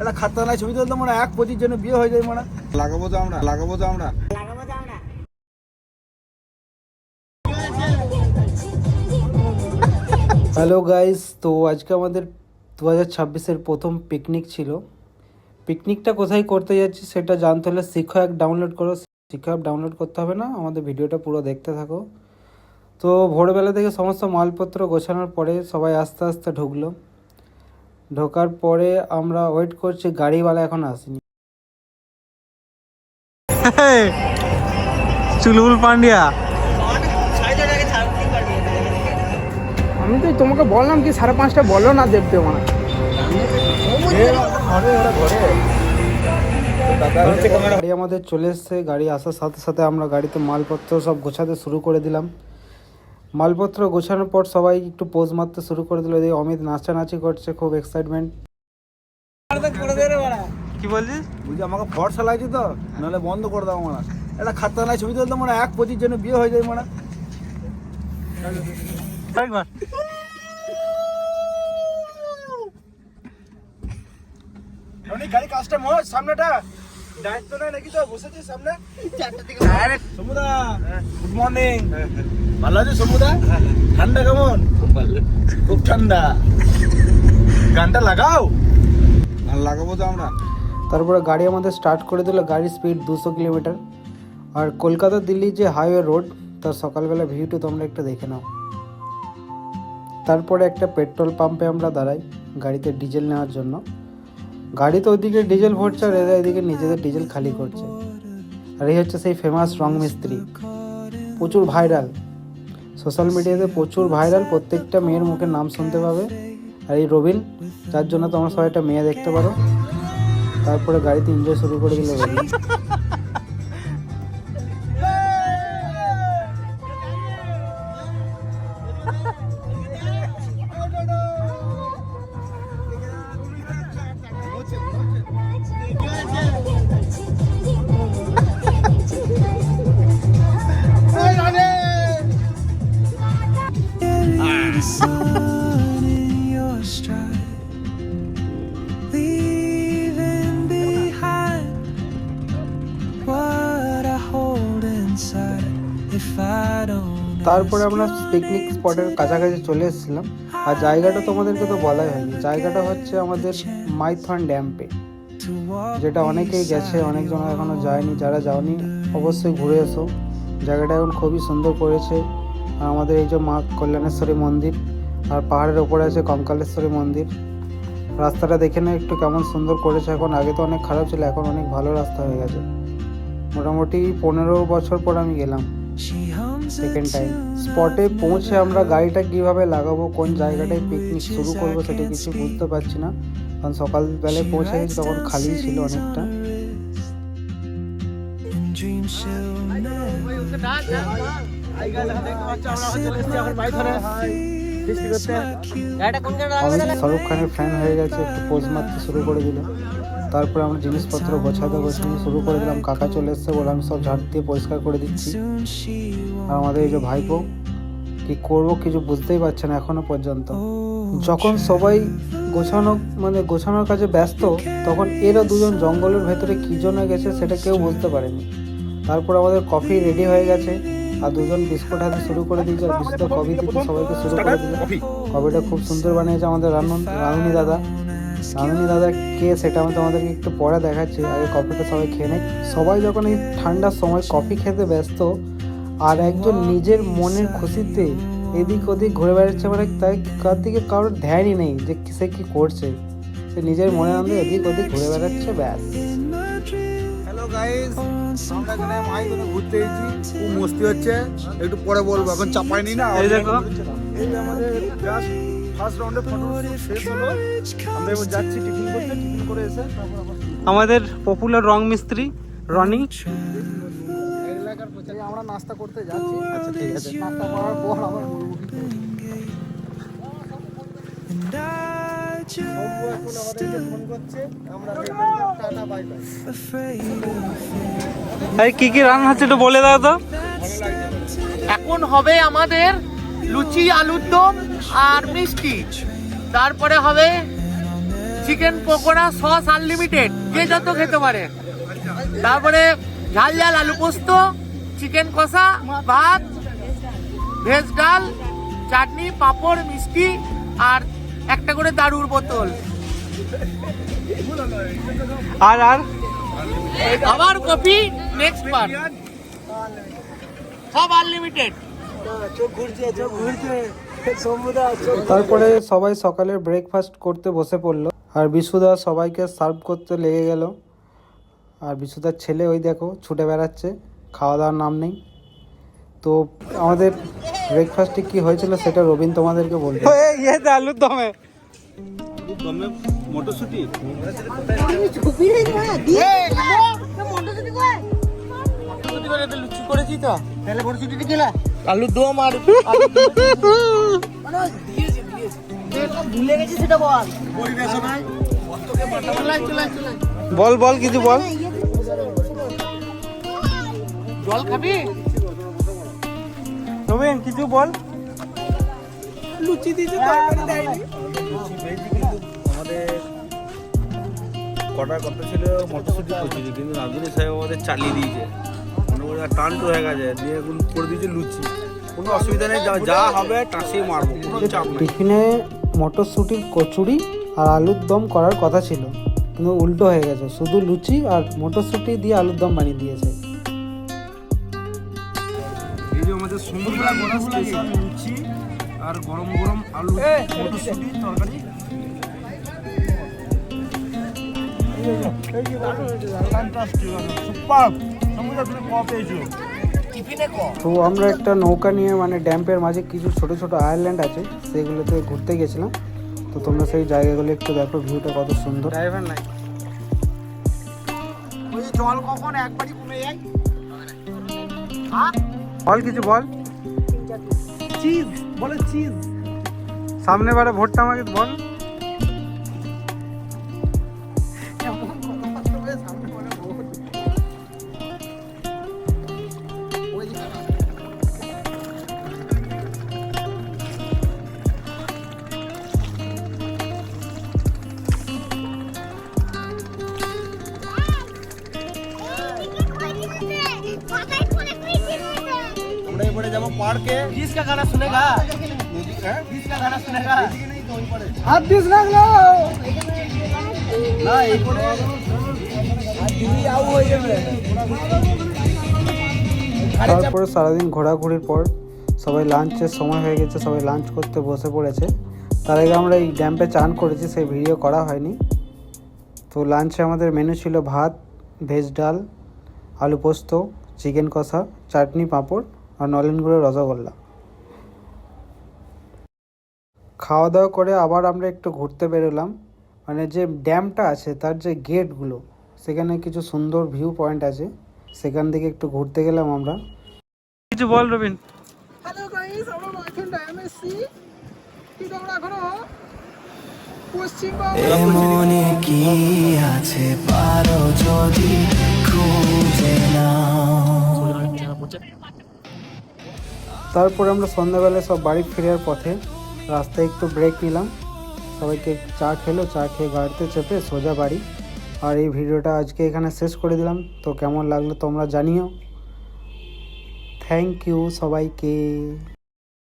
একটা খাতানায় ছবি তুলতে মানে এক পঁচিশ জন্য বিয়ে হয়ে যায় মানে। লাগাবো তো আমরা লাগাবো তো আমরা। হ্যালো গাইস তো আজকে আমাদের দু হাজার ছাব্বিশের প্রথম পিকনিক ছিল। পিকনিকটা কোথায় করতে যাচ্ছি সেটা জানতে হলে শিক্ষা অ্যাপ ডাউনলোড করো। শিক্ষা অ্যাপ ডাউনলোড করতে হবে না আমাদের ভিডিওটা পুরো দেখতে থাকো। তো ভোরবেলা থেকে সমস্ত মালপত্র গোছানোর পরে সবাই আস্তে আস্তে ঢুকলো। ঢোকার পরে আমরা ওয়েট করছি গাড়িওয়ালা এখন আসেনি। চুলবুল পান্ডিয়া। আমি তো তোমাকে বললাম কি সাড়ে পাঁচটা বলো না দেখতে মানে গাড়ি আমাদের চলে এসছে গাড়ি আসার সাথে সাথে আমরা গাড়িতে মালপত্র সব গোছাতে শুরু করে দিলাম। মালপত্র গোছানোর পর সবাই একটু পোজ মারতে শুরু করে দিল। এই অমিত নাচানাচি করছে খুব এক্সাইটমেন্ট কি বলছিস? বুঝি আমাকে ফর্সা লাগছে তো? নাহলে বন্ধ করে দাও মানে একটা খাতানায় ছবি তুলতে মানে এক পঁচিশ জন্য বিয়ে হয়ে যায় মানে একবার গাড়ি কাজটা মোজ সামনেটা। দায়িত্ব নাই নাকি তো? বসেছিস সামনে। সমুদা। গুড মর্নিং ভালো আছিস সমুদা? ঠান্ডা কেমন? খুব ঠান্ডা। গানটা লাগাও। লাগাবো তো আমরা। তারপরে গাড়ি আমাদের স্টার্ট করে দিল গাড়ির স্পিড দুশো কিলোমিটার আর কলকাতা দিল্লি যে হাইওয়ে রোড তার সকালবেলা ভিউটা তোমরা একটু দেখে নাও। তারপরে একটা পেট্রোল পাম্পে আমরা দাঁড়াই গাড়িতে ডিজেল নেওয়ার জন্য। গাড়ি তো ওইদিকে ডিজেল ভরছে আর এরা এদিকে নিজেদের ডিজেল খালি করছে। আর এই হচ্ছে সেই ফেমাস রং মিস্ত্রি। প্রচুর ভাইরাল সোশ্যাল মিডিয়াতে প্রচুর ভাইরাল প্রত্যেকটা মেয়ের মুখে নাম শুনতে পাবে। আর এই রবিন, যার জন্য তোমরা সবাই একটা মেয়ে দেখতে পারো। তারপরে গাড়িতে এনজয় শুরু করে দিল রবিন। তারপরে আমরা পিকনিক স্পটের কাছাকাছি চলে এসেছিলাম। আর জায়গাটা তোমাদেরকে তো বলাই হয়নি। জায়গাটা হচ্ছে আমাদের মাইথন ড্যাম্পে যেটা অনেকেই গেছে অনেকজন এখনও যায়নি। যারা যাওনি, অবশ্যই ঘুরে এসো। জায়গাটা এখন খুবই সুন্দর করেছে। আর আমাদের এই যে মা কল্যাণেশ্বরী মন্দির, আর পাহাড়ের ওপরে আছে কঙ্কালেশ্বরী মন্দির। রাস্তাটা দেখে না একটু কেমন সুন্দর করেছে। এখন আগে তো অনেক খারাপ ছিল, এখন অনেক ভালো রাস্তা হয়ে গেছে। মোটামুটি পনেরো বছর পর আমি গেলাম। সেকেন্ড টাইম স্পটে পৌঁছে আমরা গাড়িটা কীভাবে লাগাবো কোন জায়গাটায় পিকনিক শুরু করব সেটা কিছু বুঝতে পারছি না। কারণ সকালবেলায় পৌঁছে গেছি তখন খালি ছিল অনেকটা। শাহরুখ খানের ফ্যান হয়ে গেছে একটু পোজ মারতে শুরু করে দিল। তারপরে আমরা জিনিসপত্র গোছাতে গোছাতে শুরু করে দিলাম। কাকা চলে এসছে বলে আমি সব ঝাড় দিয়ে পরিষ্কার করে দিচ্ছি। আর আমাদের এই যে ভাইপো, কি করব কিছু বুঝতেই পারছে না এখনও পর্যন্ত। যখন সবাই গোছানো মানে গোছানোর কাজে ব্যস্ত, তখন এরা দুজন জঙ্গলের ভেতরে কি জন্য গেছে সেটা কেউ বুঝতে পারেনি। তারপর আমাদের কফি রেডি হয়ে গেছে, আর দুজন বিস্কুট হাতে শুরু করে দিয়েছে, আর বিস্কুট, কফি দিতে সবাইকে শুরু করে দিল কফিটা খুব সুন্দর বানিয়েছে আমাদের রানুন, রানুনি দাদা। রানুনি দাদা কে সেটা আমি তোমাদেরকে একটু পরে দেখাচ্ছি আগে কফিটা সবাই খেয়ে নেই সবাই যখন এই ঠান্ডার সময় কফি খেতে ব্যস্ত আর একজন নিজের মনের খুশিতে এদিক ওদিক ঘুরে বেড়াচ্ছে মানে তাই কার দিকে কারোর ধ্যানই নেই যে সে কি করছে। সে নিজের মনে আনন্দে এদিক ওদিক ঘুরে বেড়াচ্ছে ব্যাস। হ্যালো গাইস আমরা এখানে মাই করে ঘুরতে এসেছি খুব মস্তি হচ্ছে। একটু পরে বলব এখন চাপাই নি না এই দেখো। এই যে আমাদের জাস্ট ফার্স্ট রাউন্ডে ফটো শেষ হলো। আমরা এবার যাচ্ছি টিফিন করতে। টিফিন করে এসে তারপর আবার আমাদের পপুলার রং মিস্ত্রি রনি। আমরা নাস্তা করতে যাচ্ছি। আচ্ছা ঠিক আছে। নাস্তা করার পর আবার কি কি রান্না হচ্ছে একটু বলে দাও তো। এখন হবে আমাদের লুচি আলুর দম আর মিষ্টি। তারপরে হবে চিকেন পকোড়া সস আনলিমিটেড যে যত খেতে পারে। তারপরে ঝাল ঝাল আলু পোস্ত চিকেন কষা ভাত ভেজ ডাল চাটনি পাঁপড় মিষ্টি আর একটা করে দারুর বোতল। আর আর? আবার কফি নেক্সট বার সব আনলিমিটেড তারপরে সবাই সকালে ব্রেকফাস্ট করতে বসে পড়ল। আর বিশুদা সবাইকে সার্ভ করতে লেগে গেল। আর বিশুদার ছেলে ওই দেখো ছুটে বেড়াচ্ছে খাওয়া দাওয়ার নাম নেই। তো আমাদের ব্রেকফাস্টে কি হয়েছিল সেটা রবিন তোমাদেরকে বলবে। আলুর দমে। লুচি করেছি তো। তাহলে আলু দম আর ভুলে গেছি সেটা বল চলাই চলাই চলাই বল। বল কিছু বল। জল খাবি? রবিন কিছু বল। লুচি দিয়েছে তরকারি দেয়নি। আমাদের কটা কথা ছিল? মটরশুটি কচুরি কিন্তু নাজুরি সাহেব আমাদের চালিয়ে দিয়েছে। মনে করে হয়ে গেছে দিয়ে এখন করে দিয়েছে লুচি কোনো অসুবিধা নেই যা- যা হবে মারবো কোনো চাপ নেই টিফিনে মটরশুঁটির কচুরি আর আলুর দম করার কথা ছিল কিন্তু উল্টো হয়ে গেছে শুধু লুচি আর মটরশুঁটি দিয়ে আলুর দম বানিয়ে দিয়েছে এই যে আমাদের সমুদ্র স্পেশাল লুচি আর গরম গরম আলু মটরশুটি তরকারি সুপার তো আমরা একটা নৌকা নিয়ে মানে ড্যাম্পের মাঝে কিছু ছোট ছোট আইল্যান্ড আছে সেগুলোতে ঘুরতে গেছিলাম। তো তোমরা সেই জায়গাগুলো একটু দেখো ভিউটা কত সুন্দর। ড্রাইভার নাই। ওই জল কখন একবারই কমে যায়? বল কিছু বল। চিজ বলে চিজ সামনে বারে ভোটটা আমাকে বল। আমরা এবারে যাবো পার্কে जिसका गाना सुनेगा जिसका गाना सुनेगा হাত দিস না গো না এই করে তারপরে সারাদিন ঘোরাঘুরির পর সবাই লাঞ্চের সময় হয়ে গেছে সবাই লাঞ্চ করতে বসে পড়েছে তার আগে আমরা এই ড্যাম্পে চান করেছি সেই ভিডিও করা হয়নি তো লাঞ্চে আমাদের মেনু ছিল ভাত ভেজ ডাল আলু পোস্ত চিকেন কষা চাটনি পাঁপড় আর নলেন গুঁড়োর রসগোল্লা। খাওয়া দাওয়া করে আবার আমরা একটু ঘুরতে বেরোলাম। মানে যে ড্যামটা আছে তার যে গেটগুলো সেখানে কিছু সুন্দর ভিউ পয়েন্ট আছে। সেখান থেকে একটু ঘুরতে গেলাম আমরা। কিছু বল রবিন। হ্যালো গাইস আমরা আমরা এখনও? পশ্চিমবঙ্গ মনে কি আছে পারো যদি খুঁজে নাও। তারপরে আমরা সন্ধ্যাবেলায় সব বাড়ি ফেরার পথে রাস্তায় একটু ব্রেক নিলাম। সবাইকে চা খেলো, চা খেয়ে গাড়িতে চেপে সোজা বাড়ি। আর এই ভিডিওটা আজকে এখানে শেষ করে দিলাম। তো কেমন লাগল তোমরা জানিও। থ্যাংক ইউ সবাইকে।